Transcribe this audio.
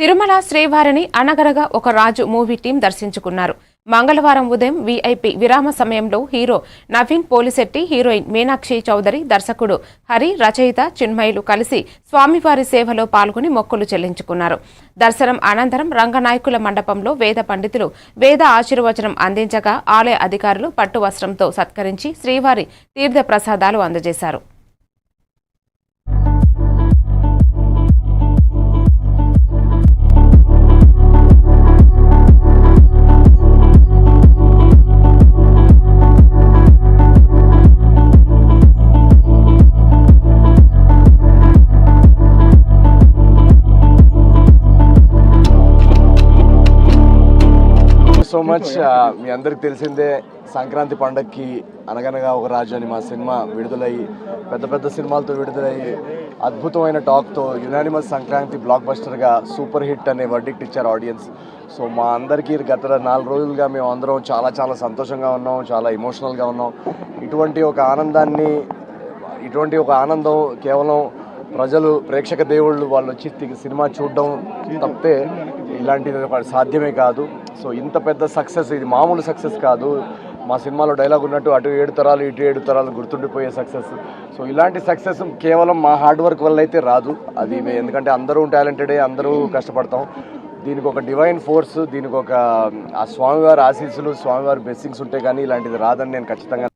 తిరుమల శ్రీవారిని అనగనగా ఒక రాజు మూవీ టీం దర్శించుకున్నారు. మంగళవారం ఉదయం వీఐపీ విరామ సమయంలో హీరో నవీన్ పోలిశెట్టి హీరోయిన్ మీనాక్షి చౌదరి దర్శకుడు హరి రచయిత చిన్మయులు కలిసి స్వామివారి సేవలో పాల్గొని మొక్కులు చెల్లించుకున్నారు. దర్శనం అనంతరం రంగనాయకుల మండపంలో వేద పండితులు వేద ఆశీర్వచనం అందించగా ఆలయ అధికారులు పట్టు వస్త్రంతో సత్కరించి శ్రీవారి తీర్థ ప్రసాదాలు అందజేశారు. సో మచ్ మీ అందరికి తెలిసిందే సంక్రాంతి పండగకి అనగనగా ఒక రాజు అని మా సినిమా విడుదలయ్యి పెద్ద పెద్ద సినిమాలతో విడుదలయ్యి అద్భుతమైన టాక్తో యునానిమస్ సంక్రాంతి బ్లాక్ బస్టర్గా సూపర్ హిట్ అనే వర్డిక్ట్ ఇచ్చారు ఆడియన్స్ సో మా అందరికీ గత నాలుగు రోజులుగా మేము అందరం చాలా చాలా సంతోషంగా ఉన్నాం చాలా ఎమోషనల్గా ఉన్నాం. ఇటువంటి ఒక ఆనందాన్ని ఇటువంటి ఒక ఆనందం కేవలం ప్రజలు ప్రేక్షక దేవుళ్ళు వాళ్ళు వచ్చి సినిమా చూడడం తప్పితే ఇలాంటిది సాధ్యమే కాదు. సో ఇంత పెద్ద సక్సెస్ ఇది మామూలు సక్సెస్ కాదు. మా సినిమాలో డైలాగ్ ఉన్నట్టు అటు ఏడు తరాలు ఇటు ఏడు తరాలు గుర్తుండిపోయే సక్సెస్ సో ఇలాంటి సక్సెస్ కేవలం మా హార్డ్ వర్క్ వల్ల అయితే రాదు. అది ఎందుకంటే అందరూ టాలెంటెడే అందరూ కష్టపడతాం. దీనికి ఒక డివైన్ ఫోర్స్ దీనికి ఒక ఆ స్వామివారి ఆశీస్సులు స్వామివారి బ్లెస్సింగ్స్ ఉంటే కానీ ఇలాంటిది రాదని నేను ఖచ్చితంగా